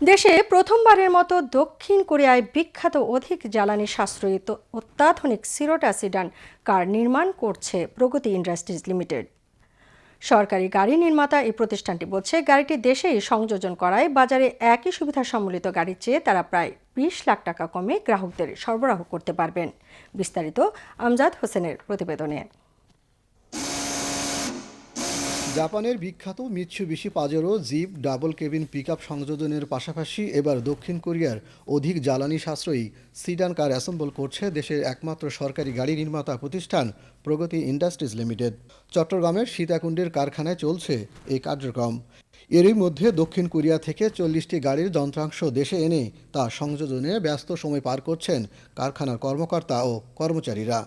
দেশে প্রথমবারের মতো দক্ষিণ কোরিয়ায় বিখ্যাত অধিক জ্বালানি সাশ্রয়ী অত্যাধুনিক সিরোটা সিডান কার নির্মাণ করছে প্রগতি ইন্ডাস্ট্রিজ লিমিটেড। সরকারি গাড়ি নির্মাতা এই প্রতিষ্ঠানটি বলছে, গাড়িটি দেশেই সংযোজন করায় বাজারে একই সুবিধা সম্মিলিত গাড়ির চেয়ে তারা প্রায় বিশ লাখ টাকা কমে গ্রাহকদের সরবরাহ করতে পারবেন। বিস্তারিত আমজাদ হোসেনের প্রতিবেদনে। জাপানের বিখ্যাত Mitsubishi Pajero jeep double cabin pickup সংযোজনের পাশাপাশি এবার দক্ষিণ কোরিয়ার অধিক জ্বালানি সাশ্রয়ী সিডান কার অ্যাসেম্বল করছে দেশের একমাত্র সরকারি গাড়ি নির্মাতা প্রতিষ্ঠান প্রগতি ইন্ডাস্ট্রিজ লিমিটেড। চট্টগ্রামের সীতাকুণ্ডের কারখানায় চলছে এই কার্যক্রম। এরই মধ্যে দক্ষিণ কোরিয়া থেকে চল্লিশটি গাড়ির যন্ত্রাংশ দেশে এনে তা সংযোজনে ব্যস্ত সময় পার করছেন কারখানার কর্মকর্তা ও কর্মচারীরা।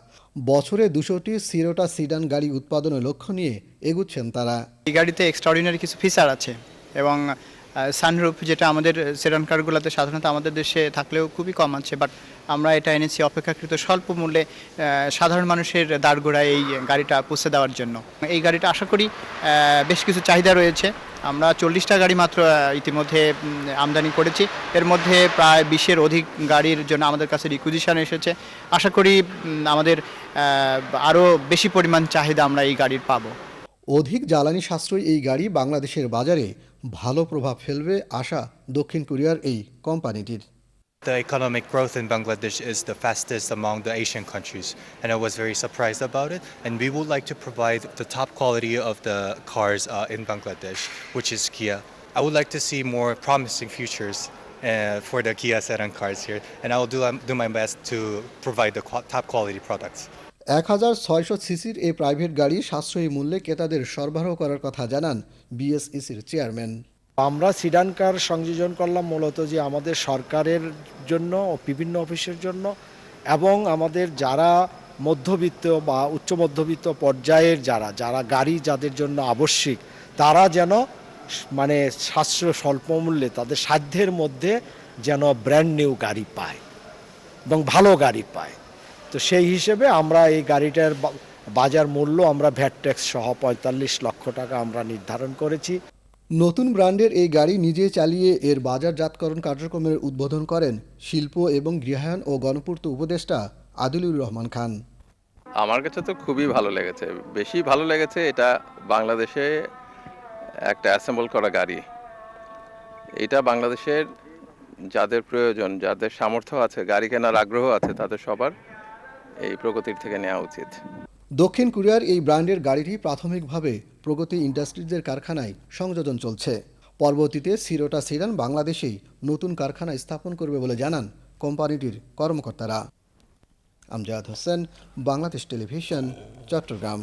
বছরে দুশোটি সিরোটা সিডান গাড়ি উৎপাদনের লক্ষ্য নিয়ে এগুচ্ছেন তারা। এই গাড়িতে এক্সট্রাঅর্ডিনারি কিছু ফিচার আছে এবং সানরুফ যেটা আমাদের সেডান কারগুলোতে সাধারণত আমাদের দেশে থাকলেও খুবই কম আছে বাট আমরা এটা এনেছি অপেক্ষাকৃত স্বল্প মূল্যে সাধারণ মানুষের দাঁড়গোড়ায় এই গাড়িটা পৌঁছে দেওয়ার জন্য। এই গাড়িটা আশা করি বেশ কিছু চাহিদা রয়েছে। আমরা চল্লিশটা গাড়ি মাত্র ইতিমধ্যে আমদানি করেছি। এর মধ্যে প্রায় বিশের অধিক গাড়ির জন্য আমাদের কাছে রিকুইজিশন এসেছে। আশা করি আমাদের আরও বেশি পরিমাণ চাহিদা আমরা এই গাড়ির পাবো। অধিক জ্বালানি সাশ্রয়ী এই গাড়ি বাংলাদেশের বাজারে ভালো প্রভাব ফেলবে আশা দক্ষিণ কোরিয়ার এই কোম্পানিটির The economic growth in Bangladesh is the fastest among the Asian countries, and I was very surprised about it. And we would like to provide the top quality of the cars uh, in Bangladesh, which is Kia. I would like to see more promising futures uh, for the Kia Sedan cars here, and I will do, um, do my best to provide the top quality products. এক হাজার ছয়শো সিসির এই private গাড়ি সাশ্রয়ী মূল্যে ক্রেতাদের সরবরাহ করার কথা জানান বিএসইসির চেয়ারম্যান। আমরা সিডান কার সংযোজন করলাম মূলত যে আমাদের সরকারের জন্য বিভিন্ন অফিসের জন্য এবং আমাদের যারা মধ্যবিত্ত বা উচ্চ মধ্যবিত্ত পর্যায়ের যারা যারা গাড়ি যাদের জন্য আবশ্যিক, তারা যেন মানে সাশ্রয় স্বল্প মূল্যে তাদের সাধ্যের মধ্যে যেন ব্র্যান্ড নিউ গাড়ি পায় এবং ভালো গাড়ি পায়। তো সেই হিসেবে আমরা এই গাড়িটার বাজার মূল্য আমরা ভ্যাট ট্যাক্স সহ পঁয়তাল্লিশ লক্ষ টাকা আমরা নির্ধারণ করেছি। নতুন ব্র্যান্ডের এই গাড়ি নিজে চালিয়ে এর বাজারজাতকরণ কার্যক্রমের উদ্বোধন করেন শিল্প এবং গৃহায়ন ও গণপূর্ত উপদেষ্টা আদিলুর রহমান খান। আমার কাছে তো খুবই ভালো লেগেছে। বেশি ভালো লেগেছে এটা বাংলাদেশে একটা অ্যাসেম্বল করা গাড়ি। এটা বাংলাদেশের যাদের প্রয়োজন যাদের সামর্থ্য আছে গাড়ি কেনার আগ্রহ আছে তাদের সবার এই প্রগতির থেকে নেওয়া উচিত। দক্ষিণ কোরিয়ার এই ব্র্যান্ডের গাড়িটি প্রাথমিকভাবে প্রগতি ইন্ডাস্ট্রিজের কারখানায় সংযোজন চলছে। পরবর্তীতে সিরোটা সিরান বাংলাদেশেই নতুন কারখানা স্থাপন করবে বলে জানান কোম্পানিটির কর্মকর্তারা। আমজাদ হোসেন, বাংলাদেশ টেলিভিশন, চট্টগ্রাম।